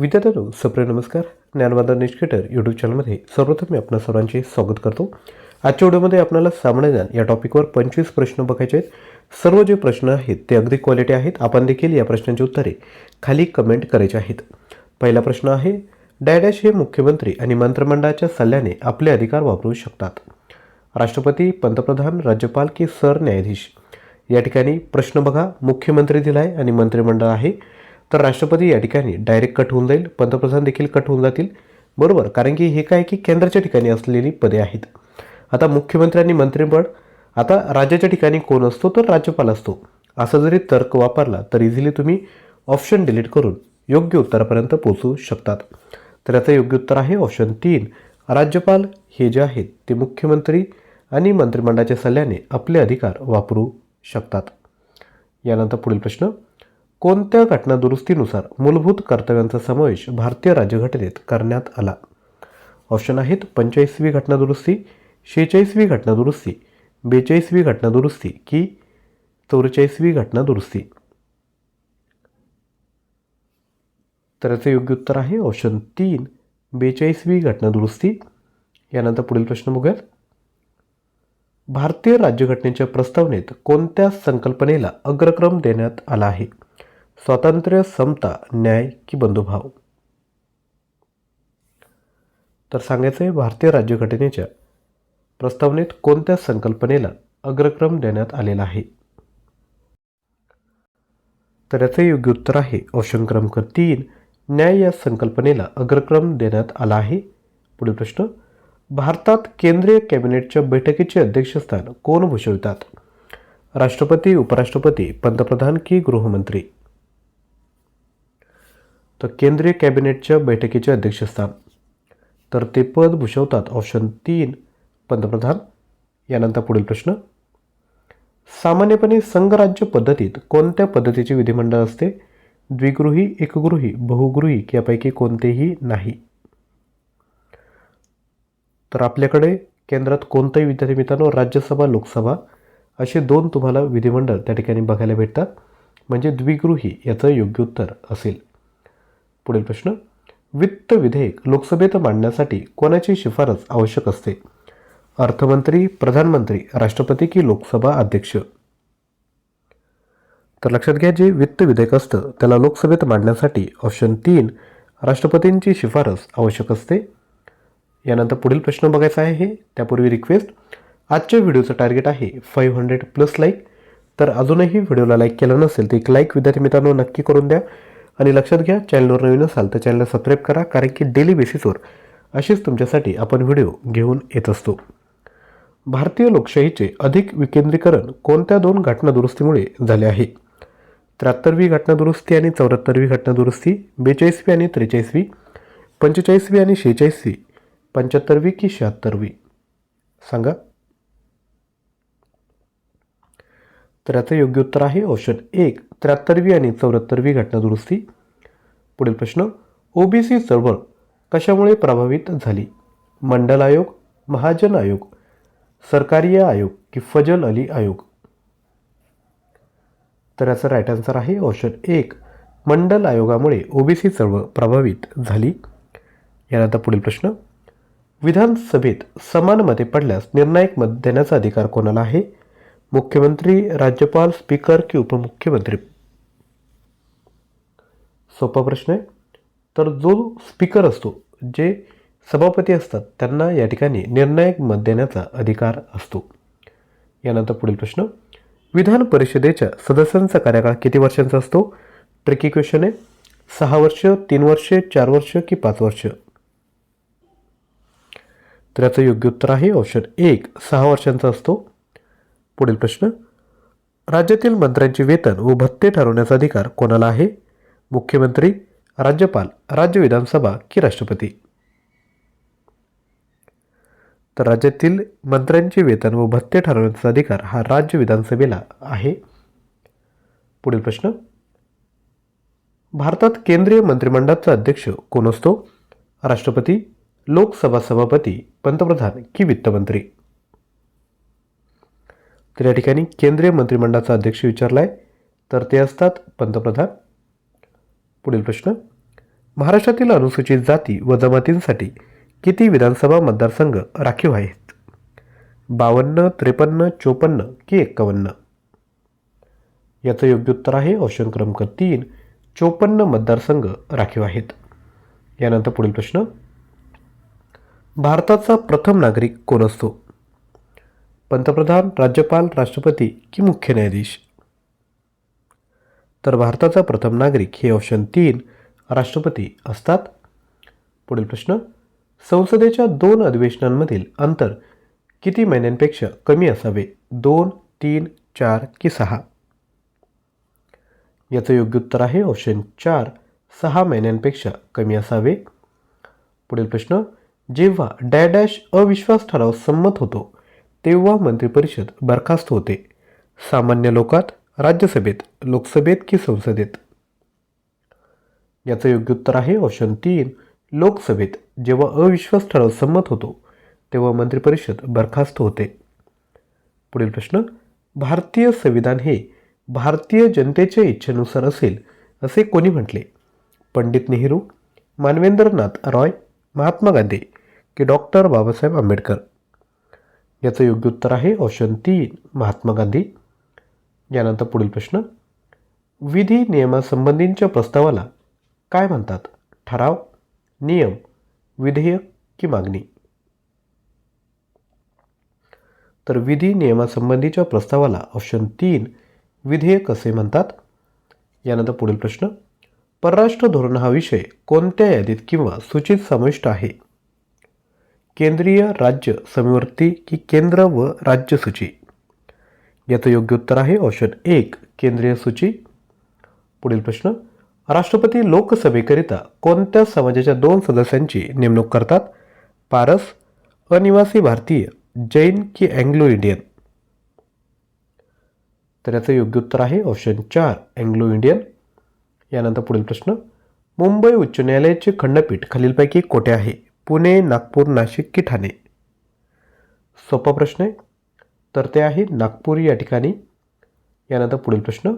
विद्यार्थ्यांनो सप्रे नमस्कार. ज्ञानवादा निष्केटर यूट्यूब चॅनलमध्ये सर्वप्रथम मी आपणा सर्वांचे स्वागत करतो. आजच्या व्हिडिओमध्ये आपल्याला सामान्य ज्ञान या टॉपिकवर पंचवीस प्रश्न बघायचे आहेत. सर्व जे प्रश्न आहेत ते अगदी क्वालिटी आहेत. आपण देखील या प्रश्नांची उत्तरे खाली कमेंट करायचे आहेत. पहिला प्रश्न आहे डॅडॅश हे मुख्यमंत्री आणि मंत्रिमंडळाच्या सल्ल्याने आपले अधिकार वापरू शकतात. राष्ट्रपती पंतप्रधान राज्यपाल की सरन्यायाधीश? या ठिकाणी प्रश्न बघा. मुख्यमंत्री दिला आहे आणि मंत्रिमंडळ आहे. तर राष्ट्रपती या ठिकाणी डायरेक्ट कट होऊन जाईल. पंतप्रधान देखील कट होऊन जातील. बरोबर कारण की हे काय की केंद्राच्या ठिकाणी असलेली पदे आहेत. आता मुख्यमंत्र्यांनी आणि मंत्रिमंडळ आता राज्याच्या ठिकाणी कोण असतो तर राज्यपाल असतो. असा जरी तर्क वापरला तर इझिली तुम्ही ऑप्शन डिलीट करून योग्य उत्तरापर्यंत पोहोचू शकतात. तर याचं योग्य उत्तर आहे ऑप्शन तीन. राज्यपाल हे जे आहेत ते मुख्यमंत्री आणि मंत्रिमंडळाच्या सल्ल्याने आपले अधिकार वापरू शकतात. यानंतर पुढील प्रश्न. कोणत्या घटनादुरुस्तीनुसार मूलभूत कर्तव्यांचा समावेश भारतीय राज्यघटनेत करण्यात आला? ऑप्शन आहेत पंचेचाळीसवी घटनादुरुस्ती शेहेचाळीसवी घटनादुरुस्ती बेचाळीसवी घटनादुरुस्ती की चौवेचाळीसवी घटनादुरुस्ती? तर याचं योग्य उत्तर आहे ऑप्शन तीन बेचाळीसवी घटनादुरुस्ती. यानंतर पुढील प्रश्न बघूयात. भारतीय राज्यघटनेच्या प्रस्तावनेत कोणत्या संकल्पनेला अग्रक्रम देण्यात आला आहे? स्वातंत्र्य समता न्याय की बंधुभाव. तर सांगायचं आहे भारतीय राज्यघटनेच्या प्रस्तावनेत कोणत्या संकल्पनेला अग्रक्रम देण्यात आलेला आहे? तर याचं योग्य उत्तर आहे ऑप्शन क्रमांक तीन न्याय या संकल्पनेला अग्रक्रम देण्यात आला आहे. पुढील प्रश्न भारतात केंद्रीय कॅबिनेटच्या बैठकीचे अध्यक्षस्थान कोण भूषवितात? राष्ट्रपती उपराष्ट्रपती पंतप्रधान की गृहमंत्री? तर केंद्रीय कॅबिनेटच्या बैठकीचे अध्यक्षस्थान. तर ते पद भूषवतात ऑप्शन तीन पंतप्रधान. यानंतर पुढील प्रश्न. सामान्यपणे संघराज्य पद्धतीत कोणत्या पद्धतीचे विधिमंडळ असते? द्विगृही एकगृही बहुगृही यापैकी कोणतेही नाही. तर आपल्याकडे केंद्रात कोणतंही विद्यार्थी मित्रांनो राज्यसभा लोकसभा असे दोन तुम्हाला विधिमंडळ त्या ठिकाणी बघायला भेटतात. म्हणजे द्विगृही याचं योग्य उत्तर असेल. पुढील प्रश्न. वित्त विधेयक लोकसभेत मांडण्यासाठी कोणाची शिफारस आवश्यक असते? अर्थमंत्री प्रधानमंत्री राष्ट्रपती की लोकसभा अध्यक्ष? तर लक्षात घ्या जे वित्त विधेयक असतं त्याला लोकसभेत मांडण्यासाठी ऑप्शन तीन राष्ट्रपतींची शिफारस आवश्यक असते. यानंतर पुढील प्रश्न बघायचा आहे. हे त्यापूर्वी रिक्वेस्ट आजच्या व्हिडिओचं टार्गेट आहे फाईव्ह हंड्रेड प्लस लाईक तर अजूनही व्हिडिओला लाईक केलं नसेल तर एक लाईक विद्यार्थी मित्रांनो नक्की करून द्या. आणि लक्षात घ्या चॅनलवर नवीन असाल तर चॅनलला सबस्क्राईब करा कारण की डेली बेसिसवर असेच तुमच्यासाठी आपण व्हिडिओ घेऊन येत असतो. भारतीय लोकशाहीचे अधिक विकेंद्रीकरण कोणत्या दोन घटनादुरुस्तीमुळे झाले आहे? त्र्याहत्तरवी घटनादुरुस्ती आणि चौऱ्याहत्तरवी घटनादुरुस्ती बेचाळीसवी आणि त्रेचाळीसवी पंचेचाळीसवी आणि शेहेचाळीसवी पंच्याहत्तरवी की शहात्तरवी? सांगा. तर याचं योग्य उत्तर आहे ऑप्शन एक त्र्याहत्तरवी आणि चौऱ्याहत्तरवी घटनादुरुस्ती पुढील प्रश्न ओबीसी चळवळ कशामुळे प्रभावित झाली? मंडल आयोग महाजन आयोग सरकारी आयोग की फजल अली आयोग? तर याचं राईट आन्सर आहे ऑप्शन एक मंडल आयोगामुळे ओबीसी चळवळ प्रभावित झाली. यानंतर पुढील प्रश्न विधानसभेत समान मते पडल्यास निर्णायक मत देण्याचा अधिकार कोणाला आहे? मुख्यमंत्री राज्यपाल स्पीकर की उपमुख्यमंत्री? सोपा प्रश्न आहे. तर जो स्पीकर असतो जे सभापती असतात त्यांना या ठिकाणी निर्णायक मत देण्याचा अधिकार असतो. यानंतर पुढील प्रश्न. विधान परिषदेच्या सदस्यांचा कार्यकाळ किती वर्षांचा असतो? ट्रिकी क्वेश्चन आहे. सहा वर्ष तीन वर्ष चार वर्ष की पाच वर्ष? तर याचं योग्य उत्तर आहे ऑप्शन एक सहा वर्षांचा असतो. पुढील प्रश्न. राज्यातील मंत्र्यांचे वेतन व भत्ते ठरवण्याचा अधिकार कोणाला आहे? मुख्यमंत्री राज्यपाल राज्य विधानसभा की राष्ट्रपती. तर राज्यातील मंत्र्यांचे वेतन व भत्ते ठरवण्याचा अधिकार हा राज्य विधानसभेला आहे. पुढील प्रश्न. भारतात केंद्रीय मंत्रिमंडळाचा अध्यक्ष कोण असतो? राष्ट्रपती लोकसभा सभापती पंतप्रधान की वित्तमंत्री? तर या ठिकाणी केंद्रीय मंत्रिमंडळाचा अध्यक्ष विचारला आहे तर ते असतात पंतप्रधान पुढील प्रश्न. महाराष्ट्रातील अनुसूचित जाती व जमातींसाठी किती विधानसभा मतदारसंघ राखीव आहेत? बावन्न त्रेपन्न चोपन्न की एक्कावन्न? याचं योग्य उत्तर आहे ऑप्शन क्रमांक तीन चोपन्न मतदारसंघ राखीव आहेत. यानंतर पुढील प्रश्न. भारताचा प्रथम नागरिक कोण असतो? पंतप्रधान राज्यपाल राष्ट्रपती की मुख्य न्यायाधीश? तर भारताचा प्रथम नागरिक हे ऑप्शन तीन राष्ट्रपती असतात. पुढील प्रश्न संसदेच्या दोन अधिवेशनांमधील अंतर किती महिन्यांपेक्षा कमी असावे? दोन तीन चार की सहा? याचं योग्य उत्तर आहे ऑप्शन चार सहा महिन्यांपेक्षा कमी असावे. पुढील प्रश्न जेव्हा डॅडॅश अविश्वास ठराव संमत होतो तेव्हा मंत्रिपरिषद बरखास्त होते. सामान्य लोकात राज्यसभेत लोकसभेत की संसदेत? याचं योग्य उत्तर आहे ऑप्शन तीन लोकसभेत. जेव्हा अविश्वास ठराव संमत होतो तेव्हा मंत्रिपरिषद बरखास्त होते. पुढील प्रश्न भारतीय संविधान हे भारतीय जनतेच्या इच्छेनुसार असेल असे कोणी म्हटले? पंडित नेहरू मानवेंद्रनाथ रॉय महात्मा गांधी की डॉक्टर बाबासाहेब आंबेडकर? याचं योग्य उत्तर आहे ऑप्शन तीन महात्मा गांधी. यानंतर पुढील प्रश्न. विधी नियमासंबंधींच्या प्रस्तावाला काय म्हणतात? ठराव नियम विधेयक की मागणी? तर विधी नियमासंबंधीच्या प्रस्तावाला ऑप्शन तीन विधेयक असे म्हणतात. यानंतर पुढील प्रश्न. परराष्ट्र धोरण हा विषय कोणत्या यादीत किंवा सूचित समाविष्ट आहे? केंद्रीय राज्य समीवर्ती की केंद्र व राज्य सूची? याचं योग्य उत्तर आहे. ऑप्शन एक केंद्रीय सूची. पुढील प्रश्न राष्ट्रपती लोकसभेकरिता कोणत्या समाजाच्या दोन सदस्यांची नेमणूक करतात? पारस अनिवासी भारतीय जैन की अँग्लो इंडियन? तर याचं योग्य उत्तर आहे ऑप्शन चार अँग्लो इंडियन. यानंतर पुढील प्रश्न मुंबई उच्च न्यायालयाचे खंडपीठ खालीलपैकी कोठे आहे? पुणे नागपूर नाशिक की ठाणे? सोपा प्रश्न आहे. तर ते आहे नागपूर या ठिकाणी. यानंतर पुढील प्रश्न.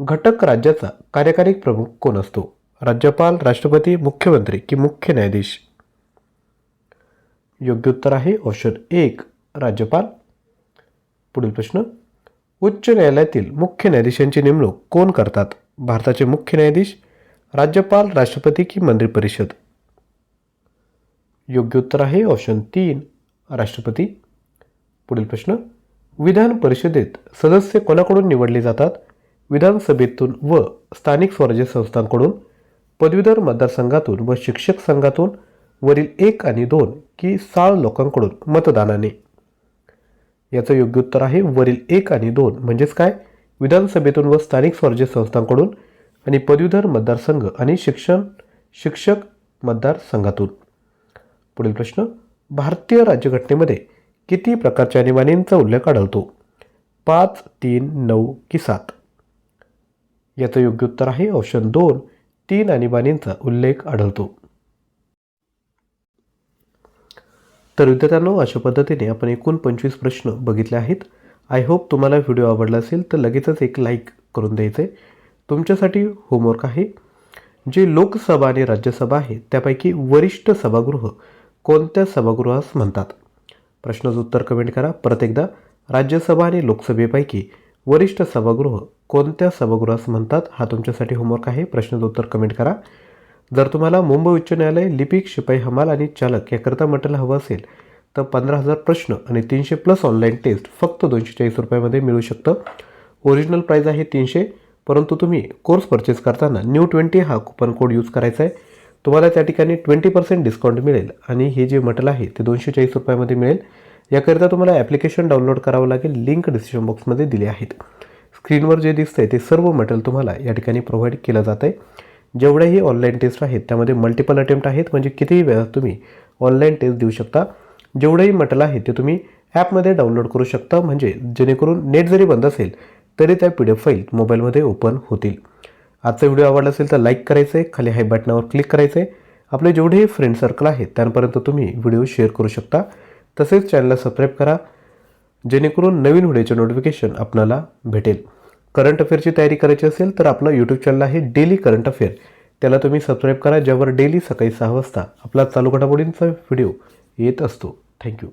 घटक राज्याचा कार्यकारी प्रमुख कोण असतो? राज्यपाल राष्ट्रपती मुख्यमंत्री की मुख्य न्यायाधीश? योग्य उत्तर आहे ऑप्शन एक राज्यपाल. पुढील प्रश्न. उच्च न्यायालयातील मुख्य न्यायाधीशांची नेमणूक कोण करतात? भारताचे मुख्य न्यायाधीश राज्यपाल राष्ट्रपती की मंत्रिपरिषद? योग्य उत्तर आहे ऑप्शन तीन राष्ट्रपती. पुढील प्रश्न. विधान परिषदेत सदस्य कोणाकडून निवडले जातात? विधानसभेतून व स्थानिक स्वराज्य संस्थांकडून पदवीधर मतदारसंघातून व शिक्षक संघातून वरील एक आणि दोन की साळ लोकांकडून मतदानाने. याचं योग्य उत्तर आहे वरील एक आणि दोन. म्हणजेच काय? विधानसभेतून व स्थानिक स्वराज्य संस्थांकडून आणि पदवीधर मतदारसंघ आणि शिक्षण शिक्षक मतदारसंघातून. पुढील प्रश्न. भारतीय राज्यघटनेमध्ये किती प्रकारच्या आणीबाणींचा उल्लेख आढळतो? पाच तीन नऊ की सात? याचं योग्य उत्तर आहे ऑप्शन दोन. तीन आणीबाणींचा उल्लेख आढळतो. तर विद्यार्थ्यांनो अशा पद्धतीने आपण एकूण पंचवीस प्रश्न बघितले आहेत. आय होप तुम्हाला व्हिडिओ आवडला असेल तर लगेचच एक लाईक करून द्यायचं. आहे तुमच्यासाठी होमवर्क आहे. जे लोकसभा आणि राज्यसभा आहे त्यापैकी वरिष्ठ सभागृह कोणत्या सभागृहास म्हणतात? प्रश्नाचं उत्तर कमेंट करा. परत एकदा राज्यसभा आणि लोकसभेपैकी वरिष्ठ सभागृह कोणत्या सभागृहास म्हणतात? हा तुमच्यासाठी होमवर्क आहे. प्रश्नाचं उत्तर कमेंट करा. जर तुम्हाला मुंबई उच्च न्यायालय लिपिक शिपाई हमाल आणि चालक याकरता मटेरियल हवं असेल तर पंधरा हजार प्रश्न आणि तीनशे प्लस ऑनलाईन टेस्ट फक्त दोनशे चाळीस रुपयामध्ये मिळू शकतं. ओरिजिनल प्राईज आहे तीनशे परंतु तुम्ही कोर्स परचेस करताना न्यू ट्वेंटी हा कुपन कोड यूज करायचा आहे. तुम्हाला त्या ठिकाणी ट्वेंटी पर्सेंट डिस्काउंट मिळेल. आणि हे जे मटल आहे ते दोनशे चाळीस रुपयामध्ये मिळेल. याकरिता तुम्हाला ॲप्लिकेशन डाउनलोड करावं लागेल लिंक डिस्क्रिप्शन बॉक्समध्ये दिले आहेत. स्क्रीनवर जे दिसतं आहे ते सर्व मटेरियल तुम्हाला या ठिकाणी प्रोव्हाइड केलं जात आहे जेवढ्याही ऑनलाईन टेस्ट आहेत त्यामध्ये मल्टिपल अटेम्प्ट आहेत म्हणजे कितीही वेळा तुम्ही ऑनलाईन टेस्ट देऊ शकता. जेवढंही मटेरियल आहे ते तुम्ही ॲपमध्ये डाउनलोड करू शकता म्हणजे जेणेकरून नेट जरी बंद असेल तरी त्या पी डी एफ फाईल मोबाईलमध्ये ओपन होतील. आजचा व्हिडिओ आवडला असेल तर लाईक करायचं आहे खाली हाय बटनावर क्लिक करायचं आहे आपले जेवढेही फ्रेंड सर्कल आहेत त्यांपर्यंत तुम्ही व्हिडिओ शेअर करू शकता. तसेच चॅनलला सबस्क्राईब करा जेणेकरून नवीन व्हिडिओचे नोटिफिकेशन आपल्याला भेटेल. करंट अफेअरची तयारी करायची असेल तर आपलं यूट्यूब चॅनल आहे डेली करंट अफेअर त्याला तुम्ही सबस्क्राईब करा ज्यावर डेली सकाळी सहा वाजता आपला चालू घडामोडींचा व्हिडिओ येत असतो. थँक्यू